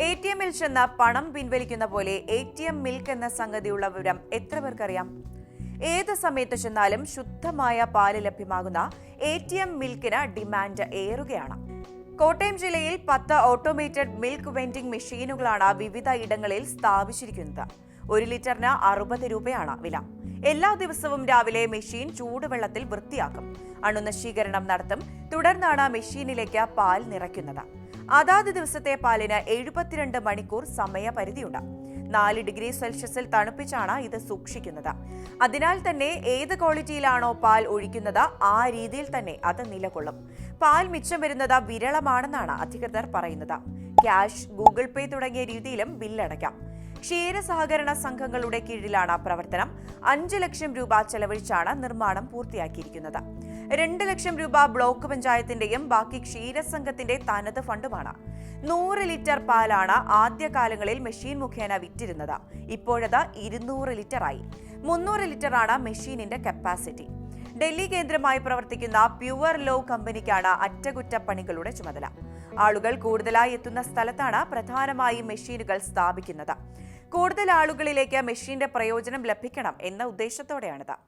A T എമ്മിൽ ചെന്ന് പണം പിൻവലിക്കുന്ന പോലെ എ ടി എം മിൽക്ക് എന്ന സംഗതിയുള്ള വിവരം എത്ര പേർക്കറിയാം? ഏത് സമയത്ത് ചെന്നാലും ശുദ്ധമായ പാൽ ലഭ്യമാകുന്ന എ ടി എം മിൽക്കിന് ഡിമാൻഡ് ഏറുകയാണ്. കോട്ടയം ജില്ലയിൽ പത്ത് ഓട്ടോമേറ്റഡ് മിൽക്ക് വെൻഡിംഗ് മെഷീനുകളാണ് വിവിധ ഇടങ്ങളിൽ സ്ഥാപിച്ചിരിക്കുന്നത്. ഒരു ലിറ്ററിന് അറുപത് രൂപയാണ് വില. എല്ലാ ദിവസവും രാവിലെ മെഷീൻ ചൂടുവെള്ളത്തിൽ വൃത്തിയാക്കും. അണുനശീകരണം നടത്തും. തുടർന്നാണ് മെഷീനിലേക്ക് പാൽ നിറയ്ക്കുന്നത്. അതാത് ദിവസത്തെ പാലിന് എഴുപത്തിരണ്ട് മണിക്കൂർ സമയപരിധിയുണ്ട്. നാല് ഡിഗ്രി സെൽഷ്യസിൽ തണുപ്പിച്ചാണ് ഇത് സൂക്ഷിക്കുന്നത്. അതിനാൽ തന്നെ ഏത് ക്വാളിറ്റിയിലാണോ പാൽ ഒഴിക്കുന്നത് ആ രീതിയിൽ തന്നെ അത് നിലകൊള്ളും. പാൽ മിച്ചം വരുന്നത് വിരളമാണെന്നാണ് അധികൃതർ പറയുന്നത്. ക്യാഷ് ഗൂഗിൾ പേ തുടങ്ങിയ രീതിയിലും ബില്ലടയ്ക്കാം. ക്ഷീര സഹകരണ സംഘങ്ങളുടെ കീഴിലാണ് പ്രവർത്തനം. അഞ്ച് ലക്ഷം രൂപ ചെലവഴിച്ചാണ് നിർമ്മാണം പൂർത്തിയാക്കിയിരിക്കുന്നത്. രണ്ട് ലക്ഷം രൂപ ബ്ലോക്ക് പഞ്ചായത്തിന്റെയും ബാക്കി ക്ഷീരസംഘത്തിന്റെ തനത് ഫണ്ടുമാണ്. നൂറ് ലിറ്റർ പാലാണ് ആദ്യകാലങ്ങളിൽ മെഷീൻ മുഖേന വിറ്റിരുന്നത്. ഇപ്പോഴത് ഇരുന്നൂറ് ലിറ്ററായി. മുന്നൂറ് ലിറ്ററാണ് മെഷീനിന്റെ കപ്പാസിറ്റി. ഡൽഹി കേന്ദ്രമായി പ്രവർത്തിക്കുന്ന പ്യുവർ ലോ കമ്പനിക്കാണ് അറ്റകുറ്റപ്പണികളുടെ ചുമതല. ആളുകൾ കൂടുതലായി എത്തുന്ന സ്ഥലത്താണ് പ്രധാനമായും മെഷീനുകൾ സ്ഥാപിക്കുന്നത്. കൂടുതൽ ആളുകളിലേക്ക് മെഷീന്റെ പ്രയോജനം ലഭിക്കണം എന്ന ഉദ്ദേശത്തോടെയാണിത്.